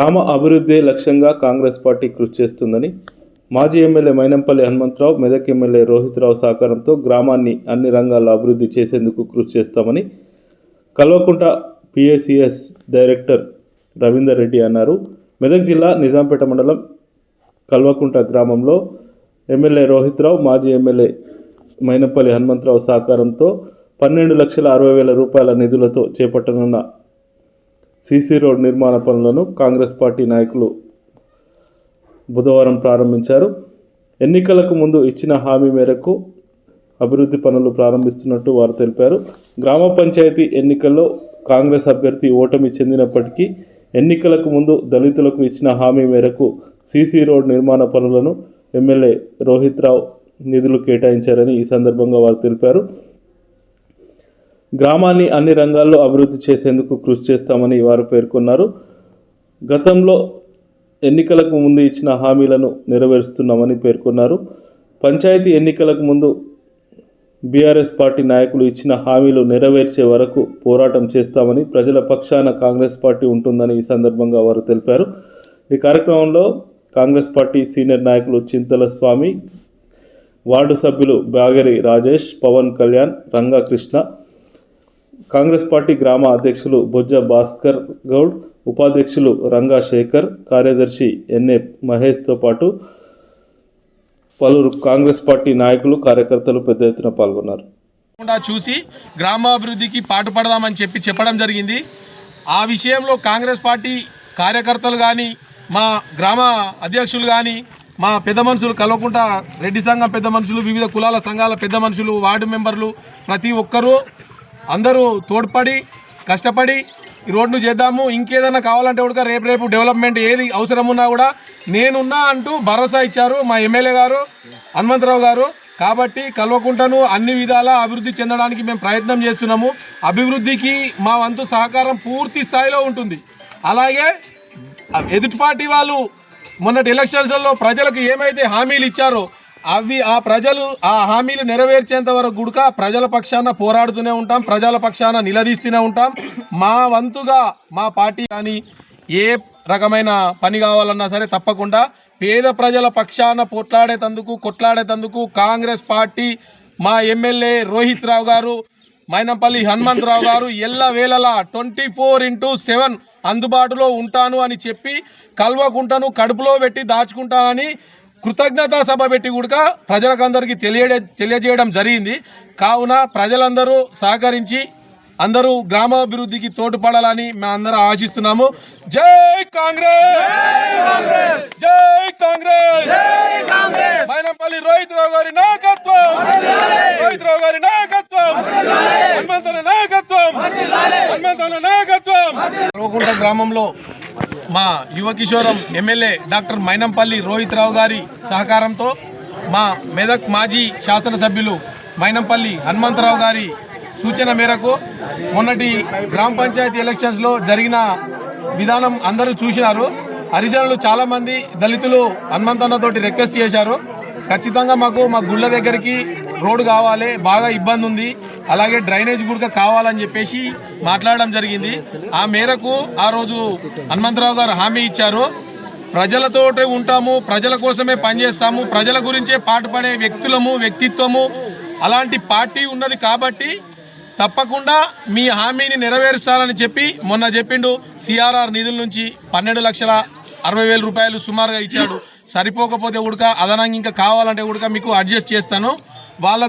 గ్రామ అభివృద్ధి లక్ష్యంగా కాంగ్రెస్ పార్టీ కృషి చేస్తుందని మాజీ ఎమ్మెల్యే మైనంపల్లి హనుమంతరావు మెదక్ ఎమ్మెల్యే రోహిత్రావు సహకారంతో గ్రామాన్ని అన్ని రంగాల్లో అభివృద్ధి చేసేందుకు కృషి చేస్తామని కల్వకుంట పిఎసిఎస్ డైరెక్టర్ రవీందర్ రెడ్డి అన్నారు. మెదక్ జిల్లా నిజాంపేట మండలం కల్వకుంట గ్రామంలో ఎమ్మెల్యే రోహిత్రావు మాజీ ఎమ్మెల్యే మైనంపల్లి హనుమంతరావు సహకారంతో పన్నెండు లక్షల అరవై వేల రూపాయల నిధులతో చేపట్టనున్న సీసీ రోడ్ నిర్మాణ పనులను కాంగ్రెస్ పార్టీ నాయకులు బుధవారం ప్రారంభించారు. ఎన్నికలకు ముందు ఇచ్చిన హామీ మేరకు అభివృద్ధి పనులు ప్రారంభిస్తున్నట్టు వారు తెలిపారు. గ్రామ పంచాయతీ ఎన్నికల్లో కాంగ్రెస్ అభ్యర్థి ఓటమి చెందినప్పటికీ ఎన్నికలకు ముందు దళితులకు ఇచ్చిన హామీ మేరకు సీసీ రోడ్ నిర్మాణ పనులను ఎమ్మెల్యే రోహిత్ రావు నిధులు కేటాయించారని ఈ సందర్భంగా వారు తెలిపారు. గ్రామాన్ని అన్ని రంగాల్లో అభివృద్ధి చేసేందుకు కృషి చేస్తామని వారు పేర్కొన్నారు. గతంలో ఎన్నికలకు ముందు ఇచ్చిన హామీలను నెరవేరుస్తున్నామని పేర్కొన్నారు. పంచాయతీ ఎన్నికలకు ముందు బీఆర్ఎస్ పార్టీ నాయకులు ఇచ్చిన హామీలు నెరవేర్చే వరకు పోరాటం చేస్తామని ప్రజల పక్షాన కాంగ్రెస్ పార్టీ ఉంటుందని ఈ సందర్భంగా వారు తెలిపారు. ఈ కార్యక్రమంలో కాంగ్రెస్ పార్టీ సీనియర్ నాయకులు చింతల స్వామి వార్డు సభ్యులు బాగరి రాజేష్ పవన్ కళ్యాణ్ రంగా కృష్ణ కాంగ్రెస్ పార్టీ గ్రామ అధ్యక్షులు బొజ్జ భాస్కర్ గౌడ్ ఉపాధ్యక్షులు రంగా శేఖర్ కార్యదర్శి ఎన్ఏ మహేష్తో పాటు పలువురు కాంగ్రెస్ పార్టీ నాయకులు కార్యకర్తలు పెద్ద ఎత్తున పాల్గొన్నారు. చూసి గ్రామాభివృద్ధికి పాటుపడదామని చెప్పి చెప్పడం జరిగింది. ఆ విషయంలో కాంగ్రెస్ పార్టీ కార్యకర్తలు కానీ మా గ్రామ అధ్యక్షులు కానీ మా పెద్ద మనుషులు కలవకుండా రెడ్డి సంఘం పెద్ద మనుషులు వివిధ కులాల సంఘాల పెద్ద మనుషులు వార్డు మెంబర్లు ప్రతి ఒక్కరూ అందరూ తోడ్పడి కష్టపడి ఈ రోడ్ను చేద్దాము. ఇంకేదైనా కావాలంటే కూడా రేపు రేపు డెవలప్మెంట్ ఏది అవసరం ఉన్నా కూడా నేనున్నా అంటూ భరోసా ఇచ్చారు మా ఎమ్మెల్యే గారు హనుమంతరావు గారు. కాబట్టి కల్వకుంటను అన్ని విధాలా అభివృద్ధి చెందడానికి మేము ప్రయత్నం చేస్తున్నాము. అభివృద్ధికి మా వంతు సహకారం పూర్తి స్థాయిలో ఉంటుంది. అలాగే ఎదుటి పార్టీ వాళ్ళు మొన్నటి ఎలక్షన్స్లో ప్రజలకు ఏమైతే హామీలు ఇచ్చారో అవి ఆ ప్రజలు ఆ హామీలు నెరవేర్చేంత వరకు గుడక ప్రజల పక్షాన పోరాడుతూనే ఉంటాం ప్రజల పక్షాన నిలదీస్తూనే ఉంటాం. మా వంతుగా మా పార్టీ కానీ ఏ రకమైన పని కావాలన్నా సరే తప్పకుండా పేద ప్రజల పక్షాన పోట్లాడేటందుకు కొట్లాడేటందుకు కాంగ్రెస్ పార్టీ మా ఎమ్మెల్యే రోహిత్ రావు గారు మైనంపల్లి హనుమంతరావు గారు ఎల్ల వేళలా ట్వంటీ ఫోర్ ఇంటూ సెవెన్ అందుబాటులో ఉంటాను అని చెప్పి కల్వకుంటను కడుపులో పెట్టి దాచుకుంటానని కృతజ్ఞతా సభ పెట్టి కూడా ప్రజలకందరికీ తెలియడే తెలియజేయడం జరిగింది. కావున ప్రజలందరూ సహకరించి అందరూ గ్రామాభివృద్ధికి తోడ్పడాలని మేము అందరం ఆశిస్తున్నాము. జై కాంగ్రెస్! జై కాంగ్రెస్! పైనపల్లి రోహిత్ రావు గారి నాయకత్వం! రోహిత్ రావు గారి నాయకత్వం! హనుమంతన నాయకత్వం! హనుమంతన నాయకత్వం! గ్రామంలో మా యువ కిషోరం ఎమ్మెల్యే డాక్టర్ మైనంపల్లి రోహిత్ రావు గారి సహకారంతో మా మెదక్ మాజీ శాసనసభ్యులు మైనంపల్లి హనుమంతరావు గారి సూచన మేరకు మొన్నటి గ్రామ పంచాయతీ ఎలక్షన్స్లో జరిగిన విధానం అందరూ చూసినారు. హరిజనులు చాలామంది దళితులు హనుమంతన్నతోటి రిక్వెస్ట్ చేశారు. ఖచ్చితంగా మాకు మా గుళ్ళ దగ్గరికి రోడ్డు కావాలి బాగా ఇబ్బంది ఉంది. అలాగే డ్రైనేజ్ కూడా కావాలని చెప్పేసి మాట్లాడడం జరిగింది. ఆ మేరకు ఆ రోజు హనుమంతరావు గారు హామీ ఇచ్చారు. ప్రజలతోటే ఉంటాము ప్రజల కోసమే పనిచేస్తాము ప్రజల గురించే పాటుపడే వ్యక్తులము వ్యక్తిత్వము అలాంటి పార్టీ ఉన్నది కాబట్టి తప్పకుండా మీ హామీని నెరవేరుస్తారని చెప్పి మొన్న చెప్పిండు. సిఆర్ఆర్ నిధుల నుంచి పన్నెండు లక్షల అరవై వేల రూపాయలు సుమారుగా ఇచ్చాడు. సరిపోకపోతే ఉడక అదనంగా ఇంకా కావాలంటే ఉడక మీకు అడ్జస్ట్ చేస్తాను. వాళ్ళ